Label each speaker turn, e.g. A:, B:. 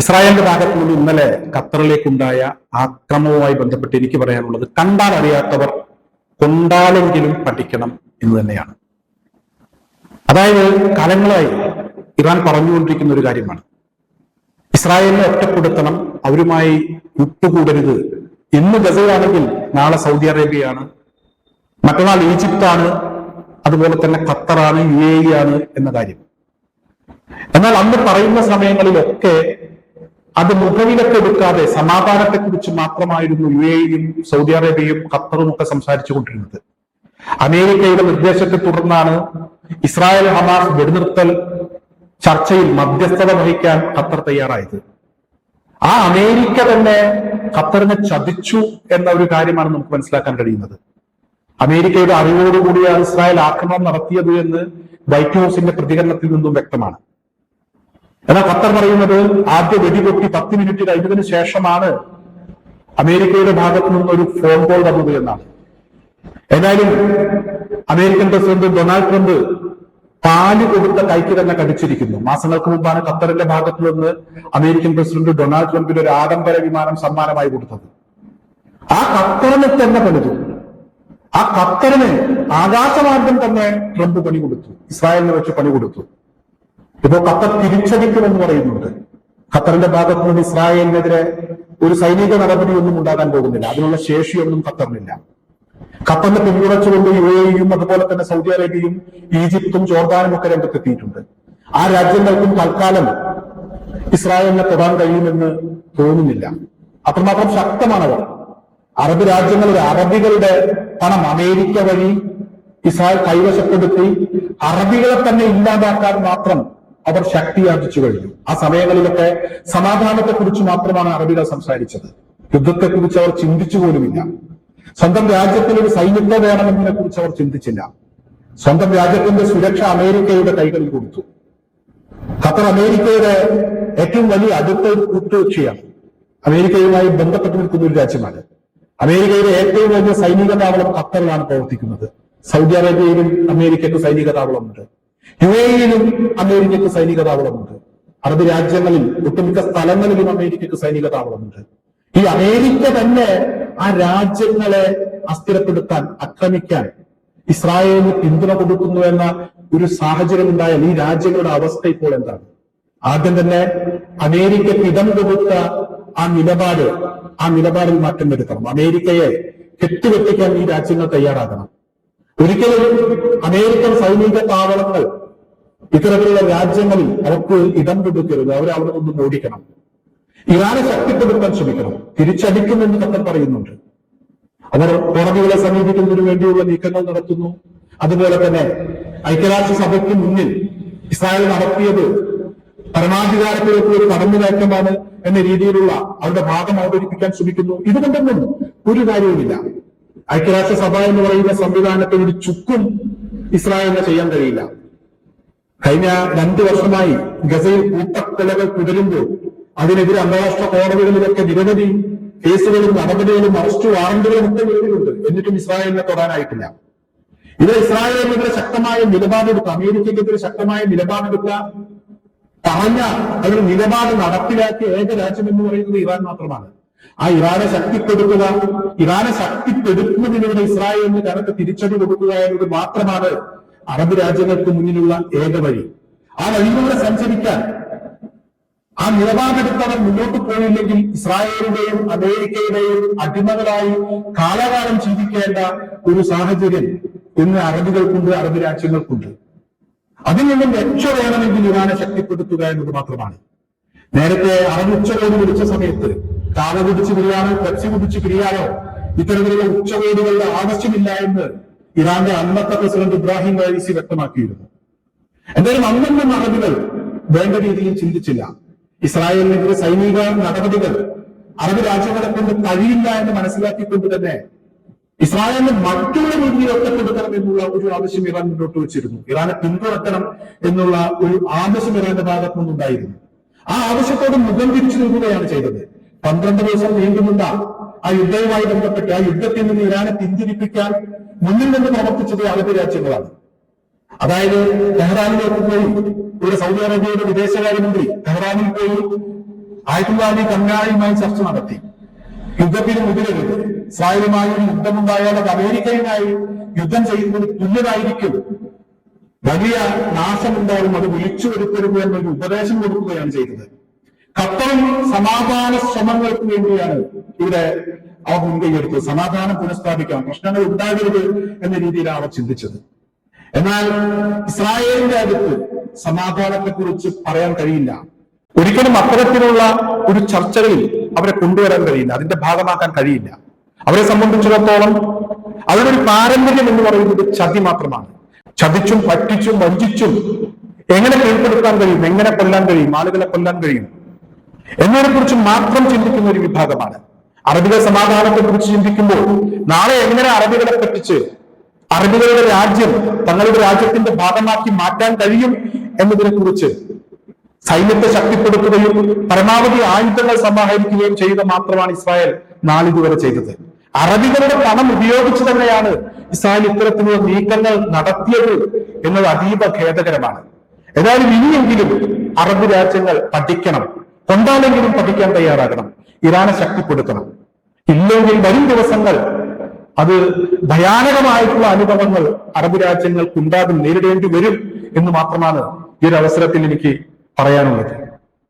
A: ഇസ്രായേലിന്റെ ഭാഗത്തു നിന്ന് ഇന്നലെ ഖത്തറിലേക്കുണ്ടായ ആക്രമവുമായി ബന്ധപ്പെട്ട് എനിക്ക് പറയാനുള്ളത് കണ്ടാൽ അറിയാത്തവർ കൊണ്ടാലെങ്കിലും പഠിക്കണം എന്ന് തന്നെയാണ്. അതായത് കാലങ്ങളായി ഇറാൻ പറഞ്ഞുകൊണ്ടിരിക്കുന്ന ഒരു കാര്യമാണ്. ഇസ്രായേലിനെ ഒറ്റപ്പെടുത്തണം അവരുമായി വിട്ടുകൂടരുത്. ഇന്ന് ഗസയാണെങ്കിൽ നാളെ സൗദി അറേബ്യയാണ് മറ്റന്നാൾ ഈജിപ്താണ് അതുപോലെ തന്നെ ഖത്തറാണ് യു എ ആണ് എന്ന കാര്യം. എന്നാൽ അന്ന് പറയുന്ന സമയങ്ങളിലൊക്കെ അത് മുഖവിലക്കെടുക്കാതെ സമാധാനത്തെക്കുറിച്ച് മാത്രമായിരുന്നു യു എയും സൗദി അറേബ്യയും ഖത്തറും ഒക്കെ സംസാരിച്ചു കൊണ്ടിരുന്നത് അമേരിക്കയുടെ നിർദ്ദേശത്തെ തുടർന്നാണ് ഇസ്രായേൽ ഹമാസ് വെടിനിർത്തൽ ചർച്ചയിൽ മധ്യസ്ഥത വഹിക്കാൻ ഖത്തർ തയ്യാറായത്. ആ അമേരിക്ക തന്നെ ഖത്തറിനെ ചതിച്ചു എന്ന ഒരു കാര്യമാണ് നമുക്ക് മനസ്സിലാക്കാൻ കഴിയുന്നത്. അമേരിക്കയുടെ അറിവോടുകൂടിയാണ് ഇസ്രായേൽ ആക്രമണം നടത്തിയത് എന്ന് വൈറ്റ് ഹൗസിന്റെ പ്രതികരണത്തിൽ നിന്നും വ്യക്തമാണ്. എന്നാൽ ഖത്തർ പറയുന്നത് ആദ്യ വെടിപൊട്ടി പത്ത് മിനിറ്റ് കഴിഞ്ഞതിന് ശേഷമാണ് അമേരിക്കയുടെ ഭാഗത്തു നിന്ന് ഒരു ഫോൺ കോൾ വന്നത് എന്നാണ്. ഏതായാലും അമേരിക്കൻ പ്രസിഡന്റ് ഡൊണാൾഡ് ട്രംപ് പാൽ കൊടുത്ത കൈക്ക് തന്നെ കടിച്ചിരിക്കുന്നു. മാസങ്ങൾക്ക് മുമ്പാണ് ഖത്തറിന്റെ ഭാഗത്തു നിന്ന് അമേരിക്കൻ പ്രസിഡന്റ് ഡൊണാൾഡ് ട്രംപിന് ഒരു ആഡംബര വിമാനം സമ്മാനമായി കൊടുത്തത്. ആ ഖത്തറിനെ തന്നെ പണിതു. ആ ഖത്തറിന് ആകാശമാർഗം തന്നെ ട്രംപ് പണി കൊടുത്തു ഇസ്രായേലിനെ വെച്ച് പണി കൊടുത്തു ഇപ്പോ ഖത്തർ തിരിച്ചടിക്കുമെന്ന് പറയുന്നുണ്ട്. ഖത്തറിന്റെ ഭാഗത്തു നിന്ന് ഇസ്രായേലിനെതിരെ ഒരു സൈനിക നടപടിയൊന്നും ഉണ്ടാകാൻ പോകുന്നില്ല. അതിനുള്ള ശേഷിയൊന്നും ഖത്തറിനില്ല. ഖത്തറിനെ പിന്തുണച്ചുകൊണ്ട് യു എയും അതുപോലെ തന്നെ സൗദി അറേബ്യയും ഈജിപ്തും ജോർദാനും ഒക്കെ രംഗത്തെത്തിയിട്ടുണ്ട്. ആ രാജ്യങ്ങൾക്കും തൽക്കാലം ഇസ്രായേലിനെ തൊടാൻ കഴിയുമെന്ന് തോന്നുന്നില്ല. അത്രമാത്രം ശക്തമാണ് അവർ. അറബ് രാജ്യങ്ങൾ അറബികളുടെ പണം അമേരിക്ക വഴി ഇസ്രായേൽ കൈവശപ്പെടുത്തി അറബികളെ തന്നെ ഇല്ലാതാക്കാൻ മാത്രം അവർ ശക്തിയാർജിച്ചു കഴിഞ്ഞു. ആ സമയങ്ങളിലൊക്കെ സമാധാനത്തെക്കുറിച്ച് മാത്രമാണ് അറബികൾ സംസാരിച്ചത്. യുദ്ധത്തെക്കുറിച്ച് അവർ ചിന്തിച്ചു പോലുമില്ല. സ്വന്തം രാജ്യത്തിൽ ഒരു സൈന്യത്തെ വേണമെന്നതിനെ കുറിച്ച് അവർ ചിന്തിച്ചില്ല. സ്വന്തം രാജ്യത്തിന്റെ സുരക്ഷ അമേരിക്കയുടെ കൈകളിൽ കൊടുത്തു. ഖത്തർ അമേരിക്കയുടെ ഏറ്റവും വലിയ അടുത്ത കൂട്ടുകക്ഷിയാണ്. അമേരിക്കയുമായി ബന്ധപ്പെട്ട് നിൽക്കുന്ന ഒരു രാജ്യമാണ്. അമേരിക്കയുടെ ഏറ്റവും വലിയ സൈനിക താവളം ഖത്തറിലാണ് പ്രവർത്തിക്കുന്നത്. സൗദി അറേബ്യയിലും അമേരിക്കയ്ക്ക് സൈനിക താവളമുണ്ട്. യു എയിലും അമേരിക്കക്ക് സൈനിക താവളമുണ്ട്. അറബ് രാജ്യങ്ങളിൽ ഒട്ടുമിക്ക സ്ഥലങ്ങളിലും അമേരിക്കക്ക് സൈനിക താവളമുണ്ട്. ഈ അമേരിക്ക തന്നെ ആ രാജ്യങ്ങളെ അസ്ഥിരപ്പെടുത്താൻ ആക്രമിക്കാൻ ഇസ്രായേലിന് പിന്തുണ കൊടുക്കുന്നു എന്ന ഒരു സാഹചര്യം ഉണ്ടായാൽ ഈ രാജ്യങ്ങളുടെ അവസ്ഥ ഇപ്പോൾ എന്താണ്? ആദ്യം തന്നെ അമേരിക്ക ഇടം കൊടുത്ത ആ നിലപാട് ആ നിലപാടിൽ മാറ്റം വരുത്തണം. അമേരിക്കയെ കെട്ടുകെട്ടിക്കാൻ ഈ രാജ്യങ്ങൾ തയ്യാറാകണം. ഒരിക്കലും അമേരിക്കൻ സൈനിക താവളങ്ങൾ ഇത്തരത്തിലുള്ള രാജ്യങ്ങളിൽ അവർക്ക് ഇടം കൊടുക്കരുത് അവരെ അവിടെ നിന്നും ഓടിക്കണം ഇറാനെ ശക്തിപ്പെടുത്താൻ ശ്രമിക്കണം. തിരിച്ചടിക്കുമെന്ന് തന്നെ പറയുന്നുണ്ട്. അവർ കോടതികളെ സമീപിക്കുന്നതിന് വേണ്ടിയുള്ള നീക്കങ്ങൾ നടത്തുന്നു. അതുപോലെ തന്നെ ഐക്യരാഷ്ട്ര സഭയ്ക്ക് മുന്നിൽ ഇസ്രായേൽ നടത്തിയത് പരമാധികാരത്തിലേക്ക് ഒരു കടന്നുകയറ്റമാണ് എന്ന രീതിയിലുള്ള അവരുടെ ഭാഗം അവതരിപ്പിക്കാൻ ശ്രമിക്കുന്നു. ഇതുകൊണ്ടൊന്നും ഒരു കാര്യവുമില്ല. ഐക്യരാഷ്ട്ര സഭ എന്ന് പറയുന്ന സംവിധാനത്തിൽ ഒരു ചുക്കും ഇസ്രായേലിന് ചെയ്യാൻ കഴിയില്ല. കഴിഞ്ഞ രണ്ടു വർഷമായി ഗസയിൽ കൂട്ടക്കൊലകൾ തുടരുമ്പോൾ അതിനെതിരെ അന്താരാഷ്ട്ര കോടതികളിലൊക്കെ നിരവധി കേസുകളും നടപടികളും അറസ്റ്റ് വാറന്റുകളും ഒക്കെ നിലവിലുണ്ട് എന്നിട്ടും ഇസ്രായേലിനെ തൊടാനായിട്ടില്ല. ഇത് ഇസ്രായേലിനെതിരെ ശക്തമായ നിലപാടെടുത്ത അമേരിക്കയ്ക്കെതിരെ ശക്തമായ നിലപാടെടുത്ത പറഞ്ഞ അതിന് നിലപാട് നടപ്പിലാക്കിയ ഏക രാജ്യം എന്ന് പറയുന്നത് ഇറാൻ മാത്രമാണ്. ആ ഇറാനെ ശക്തിപ്പെടുത്തുക ഇറാനെ ശക്തിപ്പെടുത്തുന്നതിലൂടെ ഇസ്രായേലിന് കനക്ക് തിരിച്ചടി കൊടുക്കുക എന്നത് മാത്രമാണ് അറബ് രാജ്യങ്ങൾക്ക് മുന്നിലുള്ള ഏക വഴി. ആ വഴിയിലൂടെ സഞ്ചരിക്കാൻ ആ നിലപാടെടുത്തവർ മുന്നോട്ട് പോയില്ലെങ്കിൽ ഇസ്രായേലിന്റെയും അമേരിക്കയുടെയും അടിമകളായി കാലകാലം ജീവിക്കേണ്ട ഒരു സാഹചര്യം ഇന്ന് അറബികൾക്കുണ്ട് അറബ് രാജ്യങ്ങൾക്കുണ്ട്. അതിൽ നിന്നും രക്ഷ വേണമെങ്കിൽ ഇറാനെ ശക്തിപ്പെടുത്തുക എന്നത് മാത്രമാണ്. നേരത്തെ അറബ് ഉച്ചകോടി വിളിച്ച സമയത്ത് കാവ കുടിച്ച് പിരിയാനോ പെപ്സി കുടിച്ച് പിരിയാനോ ഇത്തരത്തിലുള്ള ഉച്ചകോടികളുടെ ആവശ്യമില്ല എന്ന് ഇറാന്റെ അന്നത്തെ പ്രസിഡന്റ് ഇബ്രാഹിം റൈസി വ്യക്തമാക്കിയിരുന്നു. എന്തായാലും അന്നത്തെ നടപടികൾ വേണ്ട രീതിയിൽ ചിന്തിച്ചില്ല. ഇസ്രായേലിനെതിരെ സൈനിക നടപടികൾ അറബ് രാജ്യങ്ങളെ കൊണ്ട് കഴിയില്ല എന്ന് മനസ്സിലാക്കിക്കൊണ്ട് തന്നെ ഇസ്രായേലിന് മറ്റുള്ള രീതിയിൽ ഒറ്റപ്പെടുത്തണം എന്നുള്ള ഒരു ആവശ്യം ഇറാൻ മുന്നോട്ട് വെച്ചിരുന്നു. ഇറാനെ പിന്തുണക്കണം എന്നുള്ള ഒരു ആവശ്യം ഇറാന്റെ ഭാഗത്തു നിന്നുണ്ടായിരുന്നു ആ ആവശ്യത്തോട് മുഖം തിരിച്ചു നിൽക്കുകയാണ് ചെയ്തത്. പന്ത്രണ്ട് ദിവസം നീണ്ടുനിന്ന ആ യുദ്ധവുമായി ബന്ധപ്പെട്ട് ആ യുദ്ധത്തിൽ നിന്ന് ഇറാനെ പിന്തിരിപ്പിക്കാൻ മുന്നിൽ നിന്ന് പ്രവർത്തിച്ചത് അറബ് രാജ്യങ്ങളാണ്. അതായത് ടെഹ്റാനിലേക്ക് പോയി. ഇവിടെ സൗദി അറേബ്യയുടെ വിദേശകാര്യമന്ത്രി ടെഹ്റാനിൽ പോയി. ആയിട്ടുള്ള കന്നാളിയുമായി ചർച്ച നടത്തി. യുദ്ധത്തിന് മുതിരരുത്. ഇസ്രായേലുമായി ഒരു യുദ്ധമുണ്ടായാൽ അത് അമേരിക്കയുമായി യുദ്ധം ചെയ്യുന്നത് തുല്യമായിരിക്കും. വലിയ നാശമുണ്ടാകും അത് വിളിച്ചു വരുത്തരുത് എന്നൊരു ഉപദേശം കൊടുക്കുകയാണ് ചെയ്തത്. ഖത്തറിൽ സമാധാന ശ്രമങ്ങൾക്ക് വേണ്ടിയാണ് ഇവിടെ അവർ മുൻകൈയെടുത്തത്. സമാധാനം പുനഃസ്ഥാപിക്കാം പ്രശ്നങ്ങൾ ഉണ്ടാകരുത് എന്ന രീതിയിലാണ് അവർ ചിന്തിച്ചത്. എന്നാൽ ഇസ്രായേലിന്റെ അടുത്ത് സമാധാനത്തെ കുറിച്ച് പറയാൻ കഴിയില്ല. ഒരിക്കലും അത്തരത്തിലുള്ള ഒരു ചർച്ചകളിൽ അവരെ കൊണ്ടുവരാൻ കഴിയില്ല. അതിന്റെ ഭാഗമാക്കാൻ കഴിയില്ല. അവരെ സംബന്ധിച്ചിടത്തോളം അവരുടെ ഒരു പാരമ്പര്യം എന്ന് പറയുന്നത് ചതി മാത്രമാണ്. ചതിച്ചും പറ്റിച്ചും വഞ്ചിച്ചും എങ്ങനെ കീഴ്പ്പെടുത്താൻ കഴിയും? എങ്ങനെ കൊല്ലാൻ കഴിയും? ആളുകളെ കൊല്ലാൻ കഴിയും? എന്നതിനെ കുറിച്ച് മാത്രം ചിന്തിക്കുന്ന ഒരു വിഭാഗമാണ്. അറബികൾ സമാധാനത്തെ കുറിച്ച് ചിന്തിക്കുമ്പോൾ നാളെ എങ്ങനെ അറബികളെ പറ്റിച്ച് അറബികളുടെ രാജ്യം തങ്ങളുടെ രാജ്യത്തിന്റെ ഭാഗമാക്കി മാറ്റാൻ കഴിയും എന്നതിനെ കുറിച്ച് സൈന്യത്തെ ശക്തിപ്പെടുത്തുകയും പരമാവധി ആയുധങ്ങൾ സമാഹരിക്കുകയും ചെയ്ത മാത്രമാണ് ഇസ്രായേൽ നാളിതുവരെ ചെയ്തത്. അറബികളുടെ പണം ഉപയോഗിച്ച് തന്നെയാണ് ഇസ്രായേൽ ഇത്തരത്തിലുള്ള നീക്കങ്ങൾ നടത്തിയത് എന്നത് അതീവ ഖേദകരമാണ്. ഏതായാലും ഇനിയെങ്കിലും അറബ് രാജ്യങ്ങൾ പഠിക്കണം. കൊണ്ടാലെങ്കിലും പഠിക്കാൻ തയ്യാറാകണം. ഇറാനെ ശക്തിപ്പെടുത്തണം. ഇല്ലെങ്കിൽ വരും ദിവസങ്ങൾ അത് ഭയാനകമായിട്ടുള്ള അനുഭവങ്ങൾ അറബ് രാജ്യങ്ങൾക്കുണ്ടാകും നേരിടേണ്ടി വരും എന്ന് മാത്രമാണ് ഈ ഒരു അവസരത്തിൽ എനിക്ക് പറയാനുള്ളത്.